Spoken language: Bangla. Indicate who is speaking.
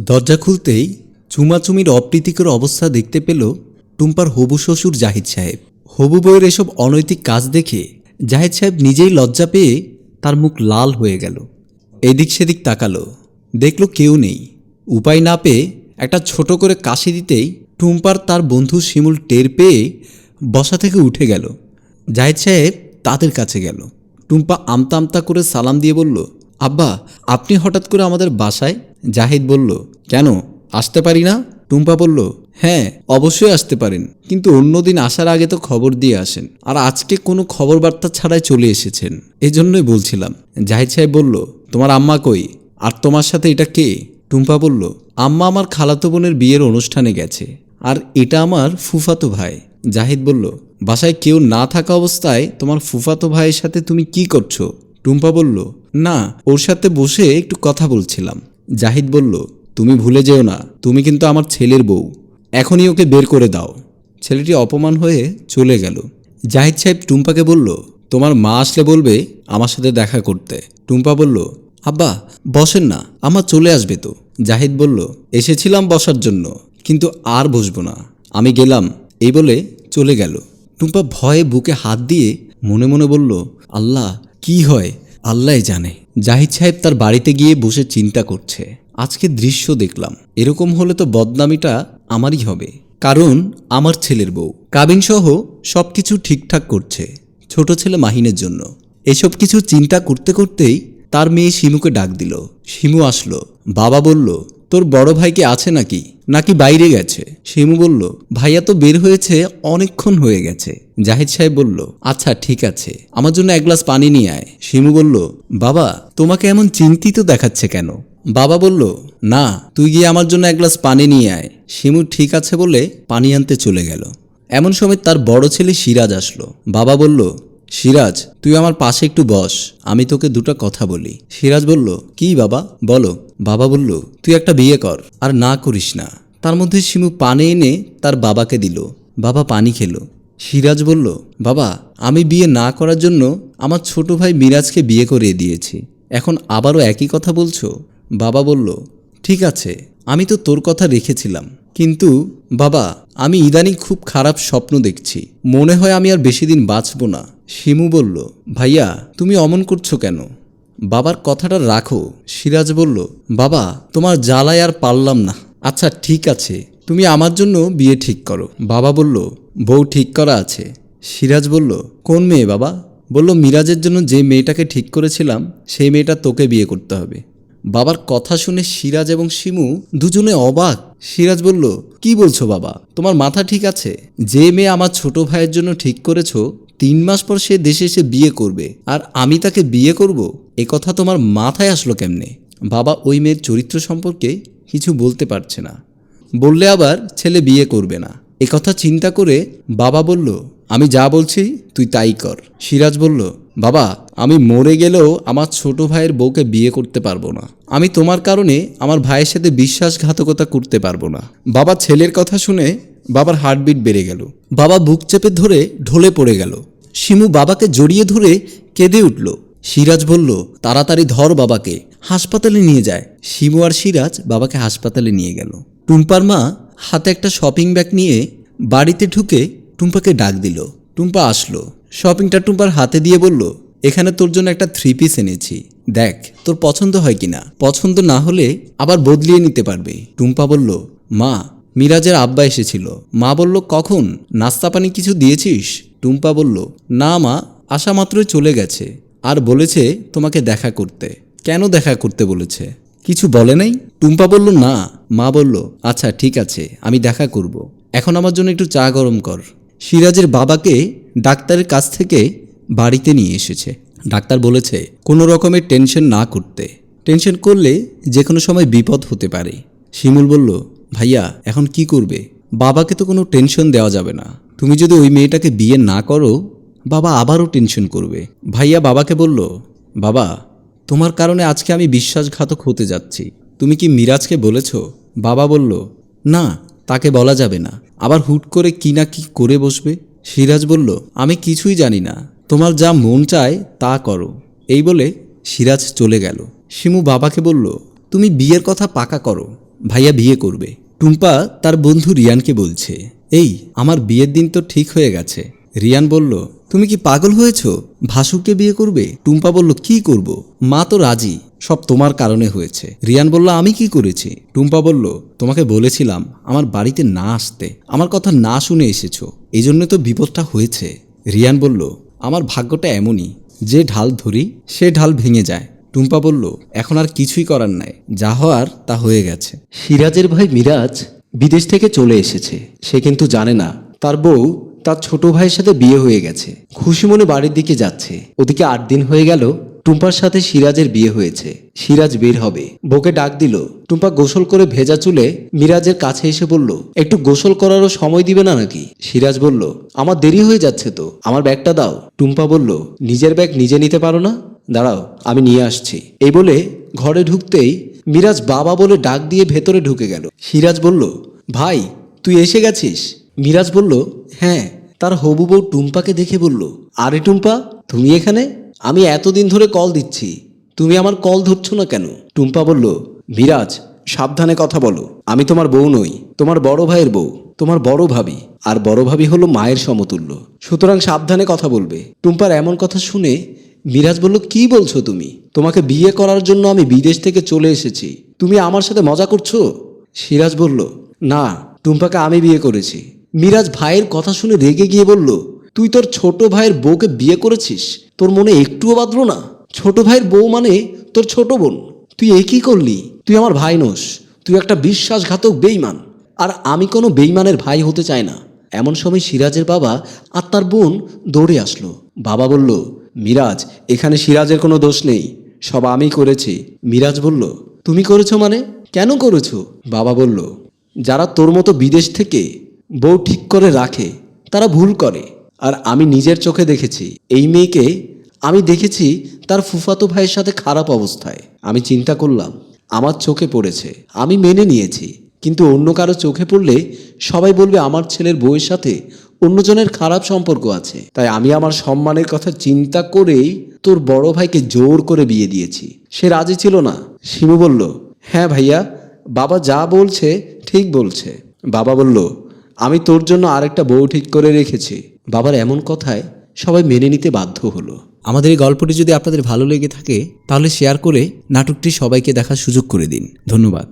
Speaker 1: দরজা খুলতেই চুমাচুমির অপ্রীতিকর অবস্থা দেখতে পেল টুম্পার হবু শ্বশুর জাহিদ সাহেব। হবু বউয়ের এসব অনৈতিক কাজ দেখে জাহিদ সাহেব নিজেই লজ্জা পেয়ে তার মুখ লাল হয়ে গেল। এদিক সেদিক তাকালো, দেখল কেউ নেই। উপায় না পেয়ে একটা ছোট করে কাশি দিতেই টুম্পার তার বন্ধু শিমুল টের পেয়ে বসা থেকে উঠে গেল। জাহিদ সাহেব তাদের কাছে গেল। টুম্পা আমতা আমতা করে সালাম দিয়ে বলল, আব্বা, আপনি হঠাৎ করে আমাদের বাসায় জাহিদ বলল, কেন? আসতে পারি না? টুম্পা বলল হ্যাঁ অবশ্যই আসতে পারেন। কিন্তু অন্যদিন আসার আগে তো খবর দিয়ে আসেন। আর আজকে কোনো খবর বার্তা ছাড়াই চলে এসেছেন। এজন্যই বলছিলাম। জাহিদ সাহেব বলল, তোমার আম্মা কই? আর তোমার সাথে এটা কে? টুম্পা বলল, আম্মা আমার খালাতো বোনের বিয়ের অনুষ্ঠানে গেছে। আর এটা আমার ফুফাতো ভাই। জাহিদ বলল, বাসায় কেউ না থাকা অবস্থায় তোমার ফুফাতো ভাইয়ের সাথে তুমি কি করছ? টুম্পা বলল, না, ওর সাথে বসে একটু কথা বলছিলাম। জাহিদ বলল, তুমি ভুলে যেও না, তুমি কিন্তু আমার ছেলের বউ। এখনই ওকে বের করে দাও। ছেলেটি অপমান হয়ে চলে গেল। জাহিদ সাহেব টুম্পাকে বলল, তোমার মা আসলে বলবে আমার সাথে দেখা করতে। টুম্পা বলল, আব্বা, বসেন না আমার চলে আসবে তো। জাহিদ বলল, এসেছিলাম বসার জন্য, কিন্তু আর বসবো না। আমি গেলাম। এই বলে চলে গেল। টুম্পা ভয়ে বুকে হাত দিয়ে মনে মনে বলল, আল্লাহ, কি হয়? আল্লাহ জানে। জাহিদ সাহেব তার বাড়িতে গিয়ে বসে চিন্তা করছে। আজকে দৃশ্য দেখলাম। এরকম হলে তো বদনামিটা আমারই হবে। কারণ, আমার ছেলের বউ। কাবিন সহ সব কিছু ঠিকঠাক করছে। ছোট ছেলে মাহিনের জন্য। এসব কিছু চিন্তা করতে করতেই তার মেয়ে শিমুকে ডাক দিল। শিমু আসলো। বাবা বলল, তোর বড় ভাইকে আছে নাকি? নাকি বাইরে গেছে? শিমু বলল, ভাইয়া তো বের হয়েছে, অনেকক্ষণ হয়ে গেছে। জাহিদ সাহেব বলল আচ্ছা ঠিক আছে। আমার জন্য এক গ্লাস পানি নিয়ে আয়। শিমু বলল, বাবা, তোমাকে এমন চিন্তিত দেখাচ্ছে কেন? বাবা বলল, না, তুই গিয়ে আমার জন্য এক গ্লাস পানি নিয়ে আয়। শিমু, ঠিক আছে বলে পানি আনতে চলে গেল। এমন সময় তার বড় ছেলে সিরাজ আসলো। বাবা বলল, সিরাজ, তুই আমার পাশে একটু বস, আমি তোকে দুটো কথা বলি। সিরাজ বলল, কি বাবা? বলো। বাবা বলল, তুই একটা বিয়ে কর, আর না করিস না। তার মধ্যে শিমু পানি এনে তার বাবাকে দিল। বাবা পানি খেলো। সিরাজ বলল, বাবা, আমি বিয়ে না করার জন্য আমার ছোট ভাই মিরাজকে বিয়ে করিয়ে দিয়েছি। এখন আবারও একই কথা বলছো? বাবা বলল, ঠিক আছে, আমি তো তোর কথা রেখেছিলাম। কিন্তু, বাবা, আমি ইদানিং খুব খারাপ স্বপ্ন দেখছি। মনে হয় আমি আর বেশি দিন বাঁচব না। শিমু বলল, ভাইয়া, তুমি অমন করছ কেন? বাবার কথাটা রাখো। সিরাজ বলল, বাবা, তোমার জ্বালায় আর পারলাম না। আচ্ছা ঠিক আছে তুমি আমার জন্য বিয়ে ঠিক করো। বাবা বলল, বউ ঠিক করা আছে। সিরাজ বলল, কোন মেয়ে বাবা? বলল, মিরাজের জন্য যে মেয়েটাকে ঠিক করেছিলাম, সেই মেয়েটা তোকে বিয়ে করতে হবে। বাবার কথা শুনে সিরাজ এবং শিমু দুজনে অবাক। সিরাজ বলল, কি বলছো বাবা? তোমার মাথা ঠিক আছে? যে মেয়ে আমার ছোট ভাইয়ের জন্য ঠিক করেছ, তিন মাস পর সে দেশে এসে বিয়ে করবে। আর আমি তাকে বিয়ে করব? এ কথা তোমার মাথায় আসলো কেমনে? বাবা ওই মেয়ের চরিত্র সম্পর্কে কিছু বলতে পারছে না। বললে আবার ছেলে বিয়ে করবে না। কথা চিন্তা করে বাবা বলল, আমি যা বলছি, তুই তাই কর। সিরাজ বলল, বাবা, আমি মরে গেলেও আমার ছোট ভাইয়ের বউকে বিয়ে করতে পারব না। আমি তোমার কারণে আমার ভাইয়ের সাথে বিশ্বাসঘাতকতা করতে পারব না। বাবা ছেলের কথা শুনে বাবার হার্টবিট বেড়ে গেল। বাবা বুক চেপে ধরে ঢলে পড়ে গেল। শিমু বাবাকে জড়িয়ে ধরে কেঁদে উঠল। সিরাজ বলল, তাড়াতাড়ি ধর বাবাকে, হাসপাতালে নিয়ে যায়। শিমু আর সিরাজ বাবাকে হাসপাতালে নিয়ে গেল। টুম্পার মা হাতে একটা শপিং ব্যাগ নিয়ে বাড়িতে ঢুকে টুম্পাকে ডাক দিল। টুম্পা আসলো। শপিংটা টুম্পার হাতে দিয়ে বলল, এখানে তোর জন্য একটা থ্রি পিস এনেছি। দেখ, তোর পছন্দ হয় কিনা? পছন্দ না হলে আবার বদলিয়ে নিতে পারবে। টুম্পা বলল, মা, মিরাজের আব্বা এসেছিল। মা বলল, কখন? নাস্তা পানি কিছু দিয়েছিস? টুম্পা বলল, না মা আসা মাত্রই চলে গেছে। আর বলেছে তোমাকে দেখা করতে। কেন দেখা করতে? বলেছে। কিছু বলে নাই? টুম্পা বলল, না। মা বলল আচ্ছা ঠিক আছে, আমি দেখা করব। এখন আমার জন্য একটু চা গরম কর। সিরাজের বাবাকে ডাক্তারের কাছ থেকে বাড়িতে নিয়ে এসেছে। ডাক্তার বলেছে, কোনো রকমের টেনশন না করতে। টেনশন করলে যে কোনো সময় বিপদ হতে পারে। শিমুল বলল, ভাইয়া, এখন কি করবে? বাবাকে তো কোনো টেনশন দেওয়া যাবে না। তুমি যদি ওই মেয়েটাকে বিয়ে না করো, বাবা আবারও টেনশন করবে। ভাইয়া বাবাকে বলল, বাবা তোমার কারণে আজকে আমি বিশ্বাসঘাতক হতে যাচ্ছি। তুমি কি মিরাজকে বলেছ? বাবা বলল, না, তাকে বলা যাবে না। আবার হুট করে কি না কি করে বসবে? সিরাজ বলল, আমি কিছুই জানি না। তোমার যা মন চায়, তা করো। এই বলে সিরাজ চলে গেল। শিমু বাবাকে বলল, তুমি বিয়ের কথা পাকা করো। ভাইয়া বিয়ে করবে। টুম্পা তার বন্ধু রিয়ানকে বলছে, এই, আমার বিয়ের দিন তো ঠিক হয়ে গেছে। রিয়ান বলল তুমি কি পাগল হয়েছ? ভাসুককে বিয়ে করবে? টুম্পা বলল, কি করব? মা তো রাজি। সব তোমার কারণে হয়েছে। রিয়ান বলল, আমি কি করেছি? টুম্পা বলল, তোমাকে বলেছিলাম আমার বাড়িতে না আসতে। আমার কথা না শুনে এসেছ। এই জন্য তো বিপদটা হয়েছে। রিয়ান বলল, আমার ভাগ্যটা এমনই। যে ঢাল ধরি, সে ঢাল ভেঙে যায়। টুম্পা বলল, এখন আর কিছুই করার নাই। যা হওয়ার, তা হয়ে গেছে।
Speaker 2: সিরাজের ভাই মিরাজ বিদেশ থেকে চলে এসেছে। সে কিন্তু জানে না। তার বউ তার ছোট ভাইয়ের সাথে বিয়ে হয়ে গেছে। খুশি মনে বাড়ির দিকে যাচ্ছে। ওদিকে আট দিন হয়ে গেল, টুম্পার সাথে সিরাজের বিয়ে হয়েছে। সিরাজ বের হবে। বউকে ডাক দিল। টুম্পা গোসল করে ভেজা চুলে মিরাজের কাছে এসে বলল, একটু গোসল করারও সময় দিবে না নাকি? সিরাজ বলল, আমার দেরি হয়ে যাচ্ছে তো, আমার ব্যাগটা দাও। টুম্পা বলল, নিজের ব্যাগ নিজে নিতে পারো না? দাঁড়াও, আমি নিয়ে আসছি। এই বলে ঘরে ঢুকতেই মিরাজ বাবা বলে ডাক দিয়ে ভেতরে ঢুকে গেল। সিরাজ বলল, ভাই, তুই এসে গেছিস? মিরাজ বলল হ্যাঁ। তার হবু বউ টুম্পাকে দেখে বলল, আরে টুম্পা, তুমি এখানে? আমি এতদিন ধরে কল দিচ্ছি। তুমি আমার কল ধরছো না কেন? টুম্পা বলল, মিরাজ, সাবধানে কথা বলো। আমি তোমার বউ নই, তোমার বড় ভাইয়ের বউ, তোমার বড় ভাবি, আর বড় ভাবি হলো মায়ের সমতুল্য। সুতরাং সাবধানে কথা বলবে। টুম্পার এমন কথা শুনে মিরাজ বলল, কি বলছো তুমি? তোমাকে বিয়ে করার জন্য আমি বিদেশ থেকে চলে এসেছি। তুমি আমার সাথে মজা করছ? সিরাজ বলল, না, টুম্পাকে আমি বিয়ে করেছি। মিরাজ ভাইয়ের কথা শুনে রেগে গিয়ে বলল, তুই তোর ছোট ভাইয়ের বউকে বিয়ে করেছিস? তোর মনে একটুও বাঁধলো না? ছোট ভাইয়ের বউ মানে তোর ছোট বোন। তুই এ কি করলি? তুই আমার ভাই নোস। তুই একটা বিশ্বাসঘাতক বেইমান। আর আমি কোনো বেইমানের ভাই হতে চাই না। এমন সময় সিরাজের বাবা আর তার বোন দৌড়ে আসলো। বাবা বলল, মিরাজ, এখানে সিরাজের কোনো দোষ নেই। সব আমি করেছি। মিরাজ বলল, তুমি করেছ মানে? কেন করেছ? বাবা বলল, যারা তোর মতো বিদেশ থেকে বউ ঠিক করে রাখে, তারা ভুল করে। আর আমি নিজের চোখে দেখেছি, এই মেয়েকে আমি দেখেছি তার ফুফাতো ভাইয়ের সাথে খারাপ অবস্থায়। আমি চিন্তা করলাম, আমার চোখে পড়েছে, আমি মেনে নিয়েছি, কিন্তু অন্য কারও চোখে পড়লে সবাই বলবে আমার ছেলের বউয়ের সাথে অন্যজনের খারাপ সম্পর্ক আছে। তাই আমি আমার সম্মানের কথা চিন্তা করেই তোর বড় ভাইকে জোর করে বিয়ে দিয়েছি। সে রাজি ছিল না। শিমু বলল হ্যাঁ ভাইয়া, বাবা যা বলছে ঠিক বলছে। বাবা বলল আমি তোর জন্য আরেকটা বউ ঠিক করে রেখেছি। বাবার এমন কথায় সবাই মেনে নিতে বাধ্য হলো।
Speaker 1: আমাদের এই গল্পটি যদি আপনাদের ভালো লেগে থাকে, তাহলে শেয়ার করে নাটকটি সবাইকে দেখার সুযোগ করে দিন। ধন্যবাদ।